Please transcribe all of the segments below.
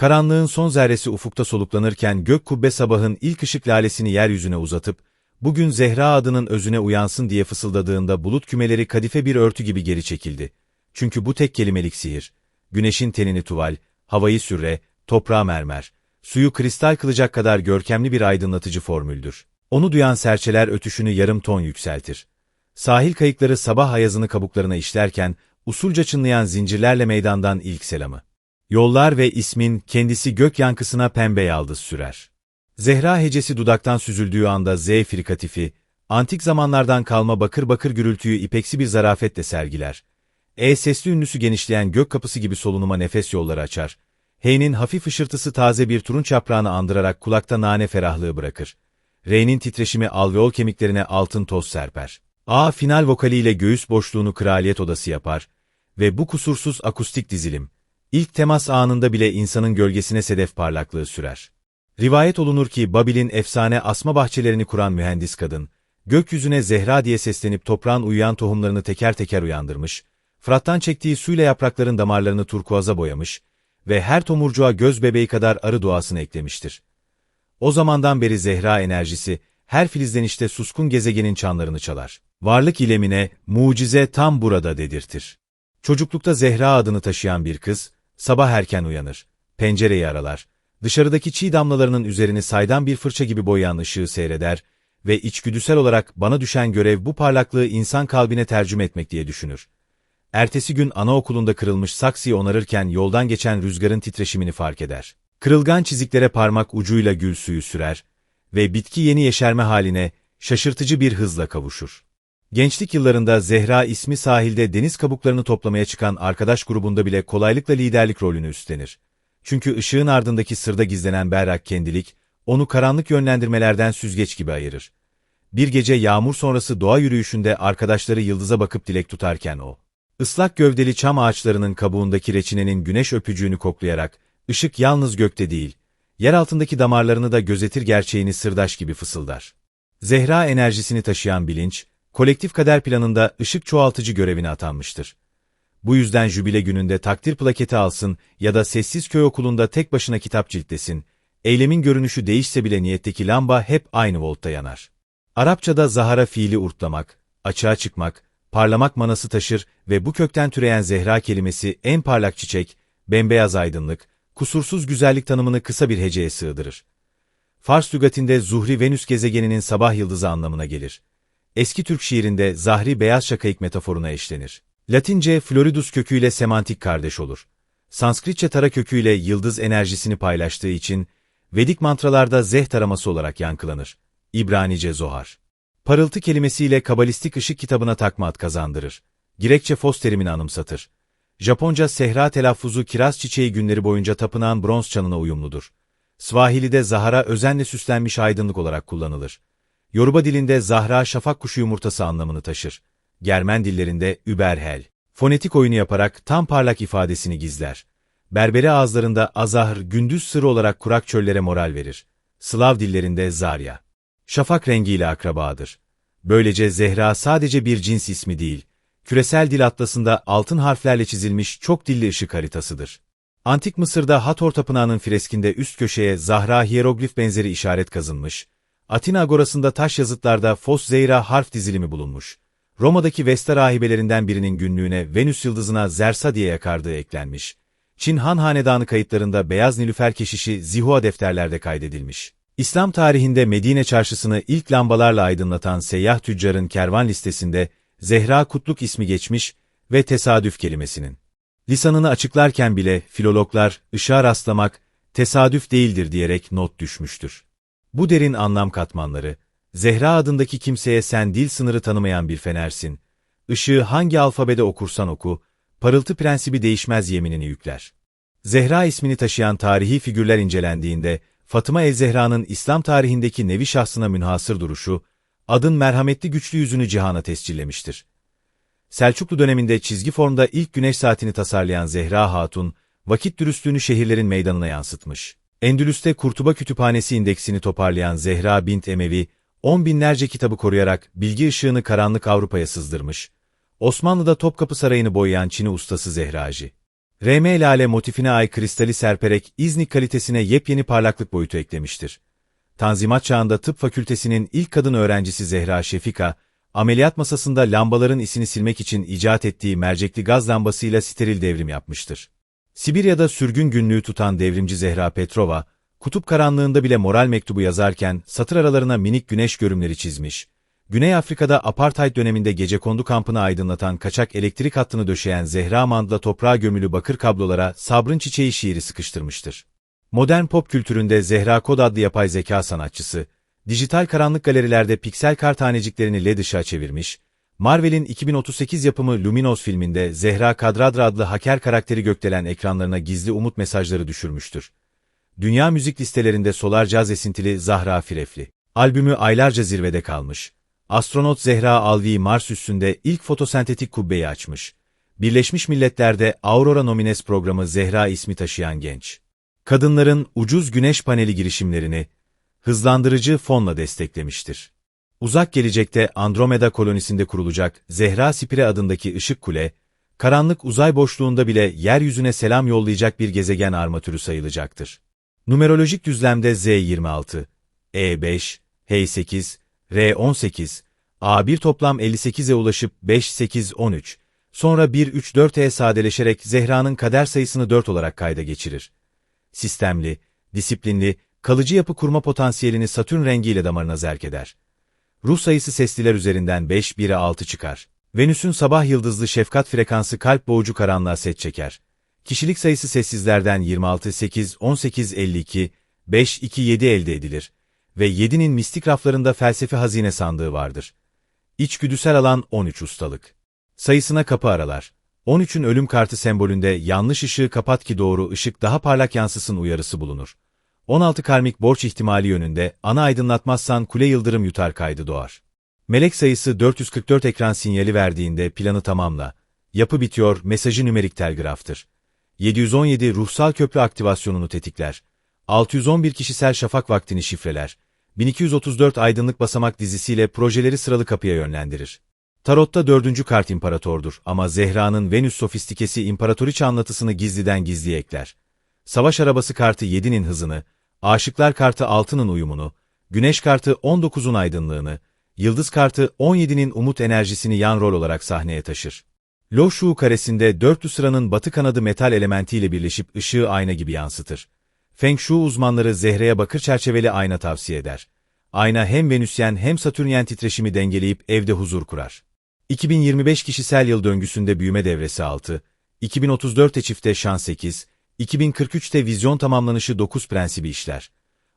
Karanlığın son zerresi ufukta soluklanırken gök kubbe sabahın ilk ışık lalesini yeryüzüne uzatıp, bugün Zehra adının özüne uyansın diye fısıldadığında bulut kümeleri kadife bir örtü gibi geri çekildi. Çünkü bu tek kelimelik sihir, güneşin tenini tuval, havayı sürre, toprağı mermer, suyu kristal kılacak kadar görkemli bir aydınlatıcı formüldür. Onu duyan serçeler ötüşünü yarım ton yükseltir. Sahil kayıkları sabah ayazını kabuklarına işlerken, usulca çınlayan zincirlerle meydandan ilk selamı. Yollar ve ismin kendisi gök yankısına pembe yaldız sürer. Zehra hecesi dudaktan süzüldüğü anda Z frikatifi, antik zamanlardan kalma bakır bakır gürültüyü ipeksi bir zarafetle sergiler. E sesli ünlüsü genişleyen gök kapısı gibi solunuma nefes yolları açar. H'nin hafif ışırtısı taze bir turunç yaprağını andırarak kulakta nane ferahlığı bırakır. R'nin titreşimi alveol kemiklerine altın toz serper. A final vokaliyle göğüs boşluğunu kraliyet odası yapar ve bu kusursuz akustik dizilim, ilk temas anında bile insanın gölgesine sedef parlaklığı sürer. Rivayet olunur ki Babil'in efsane asma bahçelerini kuran mühendis kadın, gökyüzüne Zehra diye seslenip toprağın uyuyan tohumlarını teker teker uyandırmış, Fırat'tan çektiği suyla yaprakların damarlarını turkuaza boyamış ve her tomurcuğa göz bebeği kadar arı duasını eklemiştir. O zamandan beri Zehra enerjisi, her filizlenişte suskun gezegenin çanlarını çalar. Varlık ilemine, mucize tam burada dedirtir. Çocuklukta Zehra adını taşıyan bir kız, sabah erken uyanır, pencereyi aralar, dışarıdaki çiğ damlalarının üzerini saydam bir fırça gibi boyayan ışığı seyreder ve içgüdüsel olarak bana düşen görev bu parlaklığı insan kalbine tercüme etmek diye düşünür. Ertesi gün anaokulunda kırılmış saksıyı onarırken yoldan geçen rüzgarın titreşimini fark eder. Kırılgan çiziklere parmak ucuyla gül suyu sürer ve bitki yeni yeşerme haline şaşırtıcı bir hızla kavuşur. Gençlik yıllarında Zehra ismi sahilde deniz kabuklarını toplamaya çıkan arkadaş grubunda bile kolaylıkla liderlik rolünü üstlenir. Çünkü ışığın ardındaki sırda gizlenen berrak kendilik, onu karanlık yönlendirmelerden süzgeç gibi ayırır. Bir gece yağmur sonrası doğa yürüyüşünde arkadaşları yıldıza bakıp dilek tutarken o, ıslak gövdeli çam ağaçlarının kabuğundaki reçinenin güneş öpücüğünü koklayarak, ışık yalnız gökte değil, yer altındaki damarlarını da gözetir gerçeğini sırdaş gibi fısıldar. Zehra enerjisini taşıyan bilinç, kolektif kader planında ışık çoğaltıcı görevine atanmıştır. Bu yüzden jübile gününde takdir plaketi alsın ya da sessiz köy okulunda tek başına kitap ciltlesin, eylemin görünüşü değişse bile niyetteki lamba hep aynı voltta yanar. Arapçada zahara fiili urtlamak, açığa çıkmak, parlamak manası taşır ve bu kökten türeyen zehra kelimesi en parlak çiçek, bembeyaz aydınlık, kusursuz güzellik tanımını kısa bir heceye sığdırır. Fars lügatinde Zuhri Venüs gezegeninin sabah yıldızı anlamına gelir. Eski Türk şiirinde Zahri beyaz şakayık metaforuna eşlenir. Latince Floridus köküyle semantik kardeş olur. Sanskritçe tara köküyle yıldız enerjisini paylaştığı için Vedik mantralarda zeh taraması olarak yankılanır. İbranice Zohar. Parıltı kelimesiyle kabalistik ışık kitabına takma ad kazandırır. Girekçe fos terimini anımsatır. Japonca sehra telaffuzu kiraz çiçeği günleri boyunca tapınağın bronz çanına uyumludur. Swahili'de zahara özenle süslenmiş aydınlık olarak kullanılır. Yoruba dilinde zahra şafak kuşu yumurtası anlamını taşır. Germen dillerinde überhel. Fonetik oyunu yaparak tam parlak ifadesini gizler. Berberi ağızlarında azahr, gündüz sırrı olarak kurak çöllere moral verir. Slav dillerinde zarya. Şafak rengiyle akrabadır. Böylece Zehra sadece bir cins ismi değil, küresel dil atlasında altın harflerle çizilmiş çok dilli ışık haritasıdır. Antik Mısır'da Hathor Tapınağı'nın freskinde üst köşeye Zahra hieroglif benzeri işaret kazınmış, Atina Agorası'nda taş yazıtlarda Fos Zeyra harf dizilimi bulunmuş. Roma'daki Vesta rahibelerinden birinin günlüğüne Venüs yıldızına Zersa diye yakardığı eklenmiş. Çin Han Hanedanı kayıtlarında beyaz nilüfer keşişi Zihua defterlerde kaydedilmiş. İslam tarihinde Medine çarşısını ilk lambalarla aydınlatan seyyah tüccarın kervan listesinde Zehra Kutluk ismi geçmiş ve tesadüf kelimesinin. Lisanını açıklarken bile filologlar ışığa rastlamak tesadüf değildir diyerek not düşmüştür. Bu derin anlam katmanları, Zehra adındaki kimseye sen dil sınırı tanımayan bir fenersin, ışığı hangi alfabede okursan oku, parıltı prensibi değişmez yeminini yükler. Zehra ismini taşıyan tarihi figürler incelendiğinde, Fatıma el-Zehra'nın İslam tarihindeki nevi şahsına münhasır duruşu, adın merhametli güçlü yüzünü cihana tescillemiştir. Selçuklu döneminde çizgi formda ilk güneş saatini tasarlayan Zehra Hatun, vakit dürüstlüğünü şehirlerin meydanına yansıtmış. Endülüs'te Kurtuba Kütüphanesi indeksini toparlayan Zehra bint Emevi, on binlerce kitabı koruyarak bilgi ışığını karanlık Avrupa'ya sızdırmış. Osmanlı'da Topkapı Sarayı'nı boyayan Çin'i ustası Zehracı. RM lale motifine ay kristali serperek İznik kalitesine yepyeni parlaklık boyutu eklemiştir. Tanzimat çağında tıp fakültesinin ilk kadın öğrencisi Zehra Şefika, ameliyat masasında lambaların isini silmek için icat ettiği mercekli gaz lambasıyla steril devrim yapmıştır. Sibirya'da sürgün günlüğü tutan devrimci Zehra Petrova, kutup karanlığında bile moral mektubu yazarken satır aralarına minik güneş görümleri çizmiş, Güney Afrika'da apartheid döneminde gecekondu kampını aydınlatan kaçak elektrik hattını döşeyen Zehra Mandla toprağa gömülü bakır kablolara Sabrın Çiçeği şiiri sıkıştırmıştır. Modern pop kültüründe Zehra Kod adlı yapay zeka sanatçısı, dijital karanlık galerilerde piksel kar taneciklerini led ışığa çevirmiş, Marvel'in 2038 yapımı Luminos filminde Zehra Kadradra adlı haker karakteri gökdelen ekranlarına gizli umut mesajları düşürmüştür. Dünya müzik listelerinde solar caz esintili Zahra Firefli. Albümü aylarca zirvede kalmış. Astronot Zehra Alvi Mars üstünde ilk fotosentetik kubbeyi açmış. Birleşmiş Milletler'de Aurora Nomines programı Zehra ismi taşıyan genç. Kadınların ucuz güneş paneli girişimlerini hızlandırıcı fonla desteklemiştir. Uzak gelecekte Andromeda kolonisinde kurulacak Zehra Spire adındaki ışık kule, karanlık uzay boşluğunda bile yeryüzüne selam yollayacak bir gezegen armatürü sayılacaktır. Numerolojik düzlemde Z26, E5, H8, R18, A1 toplam 58'e ulaşıp 5-8-13, sonra 1-3-4'e sadeleşerek Zehra'nın kader sayısını 4 olarak kayda geçirir. Sistemli, disiplinli, kalıcı yapı kurma potansiyelini Satürn rengiyle damarına zerk eder. Ruh sayısı sesliler üzerinden 5-1'e 6 çıkar. Venüs'ün sabah yıldızlı şefkat frekansı kalp boğucu karanlığa set çeker. Kişilik sayısı sessizlerden 26-8-18-52, 5-2-7 elde edilir ve 7'nin mistik raflarında felsefi hazine sandığı vardır. İçgüdüsel alan 13 ustalık. Sayısına kapı aralar. 13'ün ölüm kartı sembolünde yanlış ışığı kapat ki doğru ışık daha parlak yansısın uyarısı bulunur. 16 karmik borç ihtimali yönünde ana aydınlatmazsan kule yıldırım yutar kaydı doğar. Melek sayısı 444 ekran sinyali verdiğinde planı tamamla. Yapı bitiyor mesajı nümerik telgraftır. 717 ruhsal köprü aktivasyonunu tetikler. 611 kişisel şafak vaktini şifreler. 1234 aydınlık basamak dizisiyle projeleri sıralı kapıya yönlendirir. Tarot'ta dördüncü kart imparatordur ama Zehra'nın Venüs sofistikesi imparatoriçe anlatısını gizliden gizliye ekler. Savaş arabası kartı 7'nin hızını, aşıklar kartı 6'nın uyumunu, güneş kartı 19'un aydınlığını, yıldız kartı 17'nin umut enerjisini yan rol olarak sahneye taşır. Lo Shu karesinde dörtlü sıranın batı kanadı metal elementiyle birleşip ışığı ayna gibi yansıtır. Feng Shui uzmanları Zehre'ye bakır çerçeveli ayna tavsiye eder. Ayna hem Venüsyen hem Satürnyen titreşimi dengeleyip evde huzur kurar. 2025 kişisel yıl döngüsünde büyüme devresi 6, 2034'te çifte şans 8, 2043'te vizyon tamamlanışı 9 prensibi işler.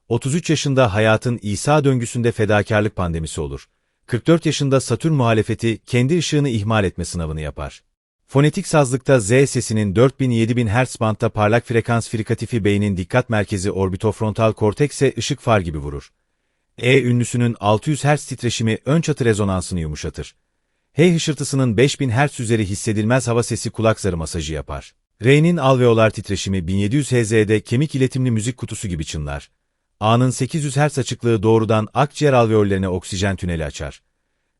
33 yaşında hayatın İsa döngüsünde fedakarlık pandemisi olur. 44 yaşında Satürn muhalefeti kendi ışığını ihmal etme sınavını yapar. Fonetik sazlıkta Z sesinin 4000-7000 Hz bantta parlak frekans frikatifi beynin dikkat merkezi orbitofrontal kortekse ışık far gibi vurur. E ünlüsünün 600 Hz titreşimi ön çatı rezonansını yumuşatır. H hışırtısının 5000 Hz üzeri hissedilmez hava sesi kulak zarı masajı yapar. R'nin alveolar titreşimi 1700 Hz'de kemik iletimli müzik kutusu gibi çınlar. A'nın 800 Hz açıklığı doğrudan akciğer alveollerine oksijen tüneli açar.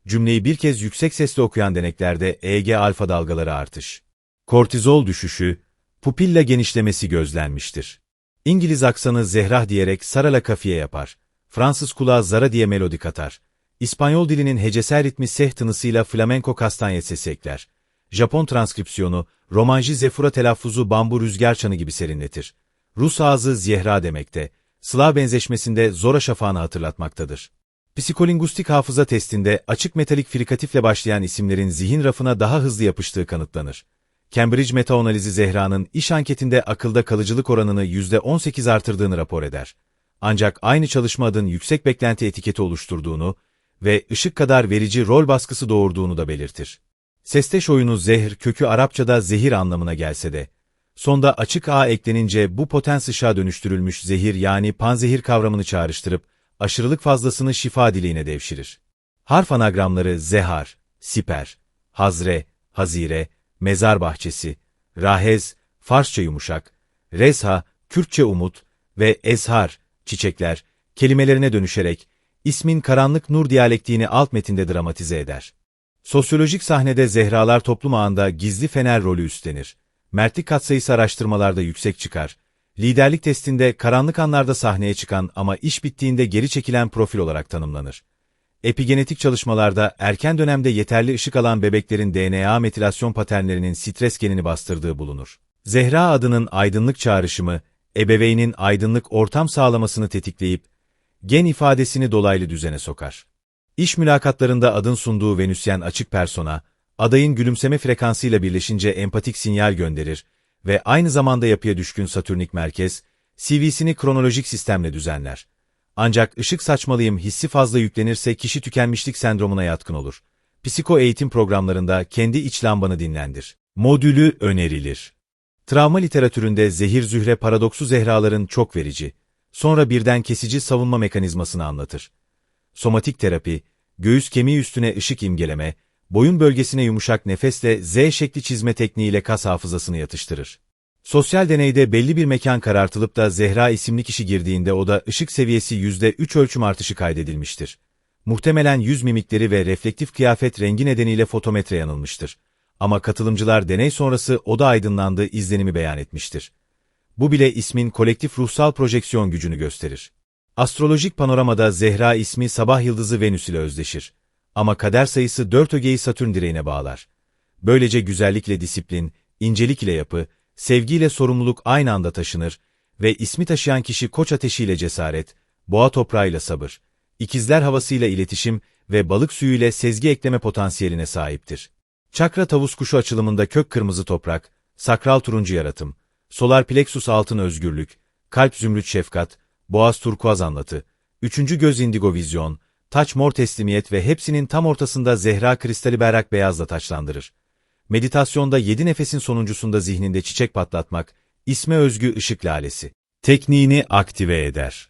Cümleyi bir kez yüksek sesle okuyan deneklerde EG alfa dalgaları artış. Kortizol düşüşü, pupilla genişlemesi gözlenmiştir. İngiliz aksanı Zehrah diyerek Sarala kafiye yapar. Fransız kulağı Zara diye melodi katar. İspanyol dilinin hecesel ritmi seh tınısıyla flamenko kastanyet sesi ekler. Japon transkripsiyonu, romanji zefura telaffuzu bambu rüzgar çanı gibi serinletir. Rus ağzı Zehra demekte, Slav benzeşmesinde Zora şafağını hatırlatmaktadır. Psikolingustik hafıza testinde açık metalik frikatifle başlayan isimlerin zihin rafına daha hızlı yapıştığı kanıtlanır. Cambridge metaanalizi Zehra'nın iş anketinde akılda kalıcılık oranını %18 artırdığını rapor eder. Ancak aynı çalışma adın yüksek beklenti etiketi oluşturduğunu ve ışık kadar verici rol baskısı doğurduğunu da belirtir. Sesteş oyunu zehir kökü Arapçada zehir anlamına gelse de, sonda açık A eklenince bu potens ışığa dönüştürülmüş zehir yani panzehir kavramını çağrıştırıp, aşırılık fazlasını şifa dileğine devşirir. Harf anagramları zehar, siper, hazre, hazire, mezar bahçesi, rahez, Farsça yumuşak, rezha, Kürtçe umut ve ezhar, çiçekler, kelimelerine dönüşerek, ismin karanlık nur diyalektiğini alt metinde dramatize eder. Sosyolojik sahnede zehralar toplum ağında gizli fener rolü üstlenir. Mertlik katsayısı araştırmalarda yüksek çıkar. Liderlik testinde karanlık anlarda sahneye çıkan ama iş bittiğinde geri çekilen profil olarak tanımlanır. Epigenetik çalışmalarda erken dönemde yeterli ışık alan bebeklerin DNA metilasyon paternlerinin stres genini bastırdığı bulunur. Zehra adının aydınlık çağrışımı, ebeveynin aydınlık ortam sağlamasını tetikleyip, gen ifadesini dolaylı düzene sokar. İş mülakatlarında adın sunduğu Venüsyen açık persona, adayın gülümseme frekansıyla birleşince empatik sinyal gönderir ve aynı zamanda yapıya düşkün Satürnik merkez, CV'sini kronolojik sistemle düzenler. Ancak ışık saçmalıyım hissi fazla yüklenirse kişi tükenmişlik sendromuna yatkın olur. Psiko eğitim programlarında kendi iç lambanı dinlendir. Modülü önerilir. Travma literatüründe zehir zühre paradoksu zehraların çok verici, sonra birden kesici savunma mekanizmasını anlatır. Somatik terapi, göğüs kemiği üstüne ışık imgeleme, boyun bölgesine yumuşak nefesle Z şekli çizme tekniğiyle kas hafızasını yatıştırır. Sosyal deneyde belli bir mekan karartılıp da Zehra isimli kişi girdiğinde oda ışık seviyesi %3 ölçüm artışı kaydedilmiştir. Muhtemelen yüz mimikleri ve reflektif kıyafet rengi nedeniyle fotometre yanılmıştır. Ama katılımcılar deney sonrası oda aydınlandığı izlenimi beyan etmiştir. Bu bile ismin kolektif ruhsal projeksiyon gücünü gösterir. Astrolojik panoramada Zehra ismi sabah yıldızı Venüs ile özdeşir. Ama kader sayısı dört ögeyi Satürn direğine bağlar. Böylece güzellikle disiplin, incelik ile yapı, sevgiyle sorumluluk aynı anda taşınır ve ismi taşıyan kişi koç ateşiyle cesaret, boğa toprağıyla sabır, ikizler havasıyla iletişim ve balık suyuyla sezgi ekleme potansiyeline sahiptir. Çakra tavus kuşu açılımında kök kırmızı toprak, sakral turuncu yaratım, solar plexus altın özgürlük, kalp zümrüt şefkat, boğaz turkuaz anlatı, üçüncü göz indigo vizyon, taç mor teslimiyet ve hepsinin tam ortasında zehra kristali berrak beyazla taçlandırır. Meditasyonda yedi nefesin sonuncusunda zihninde çiçek patlatmak, isme özgü ışık lalesi. Tekniğini aktive eder.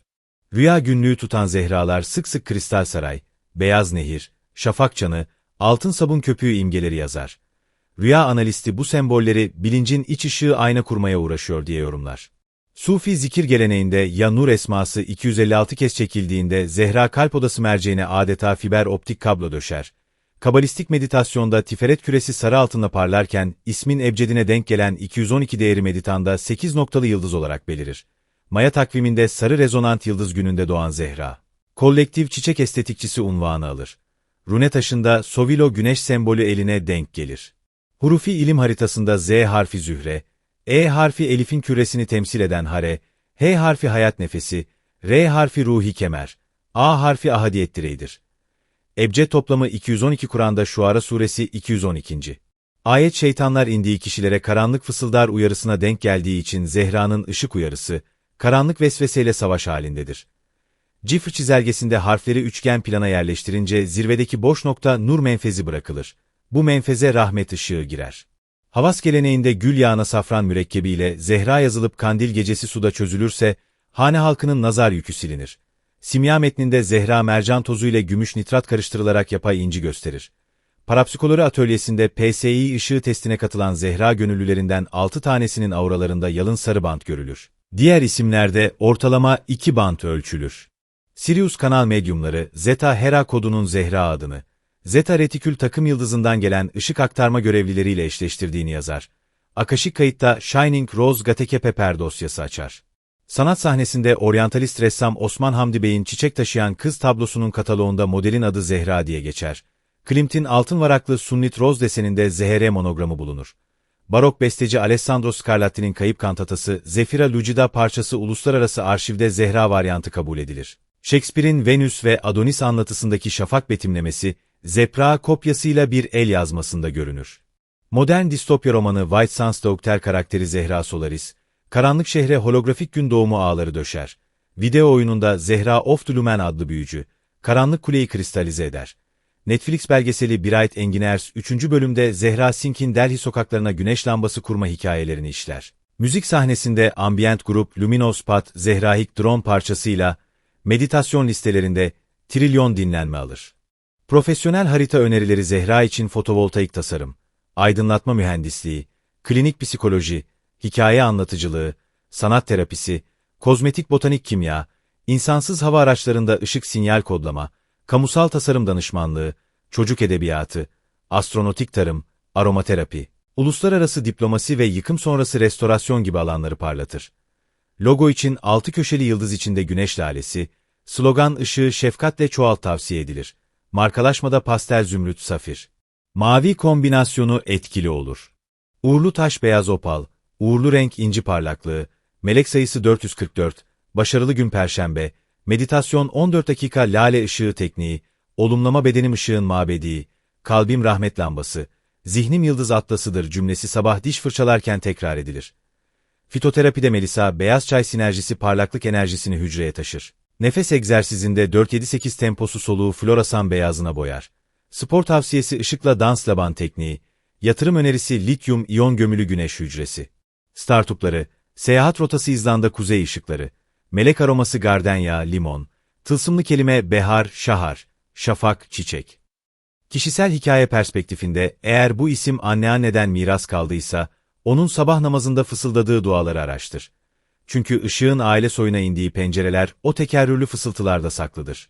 Rüya günlüğü tutan zehralar sık sık kristal saray, beyaz nehir, şafak çanı, altın sabun köpüğü imgeleri yazar. Rüya analisti bu sembolleri bilincin iç ışığı ayna kurmaya uğraşıyor diye yorumlar. Sufi zikir geleneğinde ya nur esması 256 kez çekildiğinde Zehra kalp odası merceğine adeta fiber optik kablo döşer. Kabalistik meditasyonda tiferet küresi sarı altında parlarken ismin ebcedine denk gelen 212 değeri meditanda 8 noktalı yıldız olarak belirir. Maya takviminde sarı rezonant yıldız gününde doğan Zehra. Kolektif çiçek estetikçisi unvanı alır. Rune taşında Sovilo güneş sembolü eline denk gelir. Hurufi ilim haritasında Z harfi zühre, E harfi elifin küresini temsil eden hare, H harfi hayat nefesi, R harfi ruhi kemer, A harfi ahadiyet direğidir. Ebced toplamı 212 Kur'an'da Şuara suresi 212. Ayet şeytanlar indiği kişilere karanlık fısıldar uyarısına denk geldiği için Zehra'nın ışık uyarısı, karanlık vesveseyle savaş halindedir. Cifr çizelgesinde harfleri üçgen plana yerleştirince zirvedeki boş nokta nur menfezi bırakılır. Bu menfeze rahmet ışığı girer. Havas geleneğinde gül yağına safran mürekkebiyle zehra yazılıp kandil gecesi suda çözülürse, hane halkının nazar yükü silinir. Simya metninde zehra mercan tozu ile gümüş nitrat karıştırılarak yapay inci gösterir. Parapsikoloji atölyesinde PSI ışığı testine katılan zehra gönüllülerinden 6 tanesinin auralarında yalın sarı bant görülür. Diğer isimlerde ortalama 2 bant ölçülür. Sirius kanal medyumları Zeta Hera kodunun Zehra adını, Zeta Retikül takım yıldızından gelen ışık aktarma görevlileriyle eşleştirdiğini yazar. Akaşik kayıtta Shining Rose Gateke Pepper dosyası açar. Sanat sahnesinde oryantalist ressam Osman Hamdi Bey'in çiçek taşıyan kız tablosunun kataloğunda modelin adı Zehra diye geçer. Klimt'in altın varaklı sunnit roz deseninde ZHR monogramı bulunur. Barok besteci Alessandro Scarlatti'nin kayıp kantatası Zefira Lucida parçası uluslararası arşivde Zehra varyantı kabul edilir. Shakespeare'in Venüs ve Adonis anlatısındaki şafak betimlemesi, Zepra kopyasıyla bir el yazmasında görünür. Modern distopya romanı White Suns Doctor karakteri Zehra Solaris, karanlık şehre holografik gün doğumu ağları döşer. Video oyununda Zehra of the adlı büyücü, karanlık kuleyi kristalize eder. Netflix belgeseli Bright Enginers 3. bölümde Zehra Sink'in Delhi sokaklarına güneş lambası kurma hikayelerini işler. Müzik sahnesinde ambient grup Luminous Pat Zehrahik drone parçasıyla meditasyon listelerinde trilyon dinlenme alır. Profesyonel harita önerileri Zehra için fotovoltaik tasarım, aydınlatma mühendisliği, klinik psikoloji, hikaye anlatıcılığı, sanat terapisi, kozmetik botanik kimya, insansız hava araçlarında ışık sinyal kodlama, kamusal tasarım danışmanlığı, çocuk edebiyatı, astronotik tarım, aromaterapi. Uluslararası diplomasi ve yıkım sonrası restorasyon gibi alanları parlatır. Logo için altı köşeli yıldız içinde güneş lalesi, slogan ışığı şefkatle çoğalt tavsiye edilir. Markalaşmada pastel zümrüt safir. Mavi kombinasyonu etkili olur. Uğurlu taş beyaz opal, uğurlu renk inci parlaklığı, melek sayısı 444, başarılı gün perşembe, meditasyon 14 dakika lale ışığı tekniği, olumlama bedenim ışığın mabedi, kalbim rahmet lambası, zihnim yıldız atlasıdır cümlesi sabah diş fırçalarken tekrar edilir. Fitoterapide Melisa, beyaz çay sinerjisi parlaklık enerjisini hücreye taşır. Nefes egzersizinde 4-7-8 temposu soluğu floresan beyazına boyar. Spor tavsiyesi ışıkla dans laban tekniği, yatırım önerisi lityum iyon gömülü güneş hücresi. Startupları, seyahat rotası İzlanda kuzey ışıkları, melek aroması gardenya, limon, tılsımlı kelime behar, şahar, şafak, çiçek. Kişisel hikaye perspektifinde eğer bu isim anneanneden miras kaldıysa, onun sabah namazında fısıldadığı duaları araştır. Çünkü ışığın aile soyuna indiği pencereler o tekerrürlü fısıltılarda saklıdır.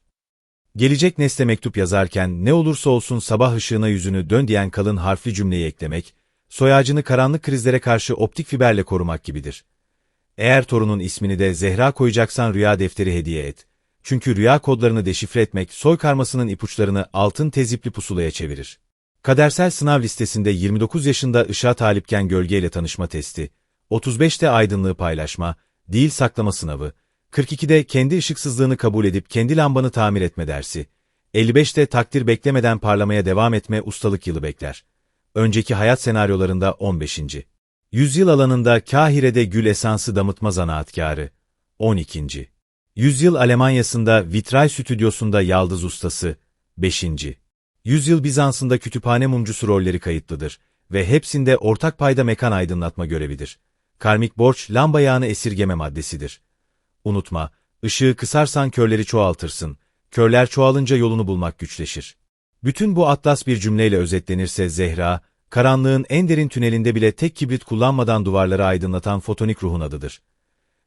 Gelecek nesle mektup yazarken ne olursa olsun sabah ışığına yüzünü dön diyen kalın harfli cümleyi eklemek, soyacını karanlık krizlere karşı optik fiberle korumak gibidir. Eğer torunun ismini de Zehra koyacaksan rüya defteri hediye et. Çünkü rüya kodlarını deşifre etmek soy karmasının ipuçlarını altın tezipli pusulaya çevirir. Kadersel sınav listesinde 29 yaşında ışığa talipken gölgeyle tanışma testi, 35'te aydınlığı paylaşma, değil saklama sınavı, 42'de kendi ışıksızlığını kabul edip kendi lambanı tamir etme dersi, 55'te takdir beklemeden parlamaya devam etme ustalık yılı bekler. Önceki hayat senaryolarında 15. Yüzyıl alanında Kahire'de gül esansı damıtma zanaatkarı, 12. Yüzyıl Almanya'sında vitray stüdyosunda yaldız ustası, 5. Yüzyıl Bizans'ında kütüphane mumcusu rolleri kayıtlıdır ve hepsinde ortak payda mekan aydınlatma görevidir. Karmik borç, lamba yağını esirgeme maddesidir. Unutma, ışığı kısarsan körleri çoğaltırsın, körler çoğalınca yolunu bulmak güçleşir. Bütün bu atlas bir cümleyle özetlenirse Zehra, karanlığın en derin tünelinde bile tek kibrit kullanmadan duvarları aydınlatan fotonik ruhun adıdır.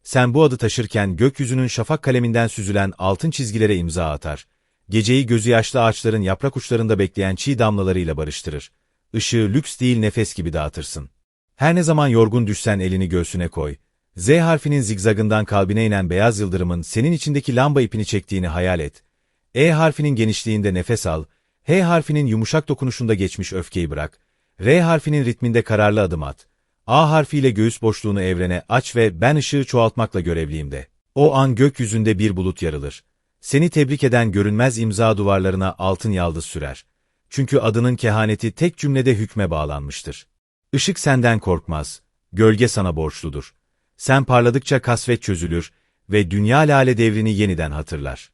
Sen bu adı taşırken gökyüzünün şafak kaleminden süzülen altın çizgilere imza atar. Geceyi gözü yaşlı ağaçların yaprak uçlarında bekleyen çiğ damlalarıyla barıştırır. Işığı lüks değil nefes gibi dağıtırsın. Her ne zaman yorgun düşsen elini göğsüne koy. Z harfinin zigzagından kalbine inen beyaz yıldırımın senin içindeki lamba ipini çektiğini hayal et. E harfinin genişliğinde nefes al. H harfinin yumuşak dokunuşunda geçmiş öfkeyi bırak. R harfinin ritminde kararlı adım at. A harfiyle göğüs boşluğunu evrene aç ve ben ışığı çoğaltmakla görevliyim de. O an gökyüzünde bir bulut yarılır. Seni tebrik eden görünmez imza duvarlarına altın yaldız sürer. Çünkü adının kehaneti tek cümlede hükme bağlanmıştır. Işık senden korkmaz, gölge sana borçludur. Sen parladıkça kasvet çözülür ve dünya lale devrini yeniden hatırlar.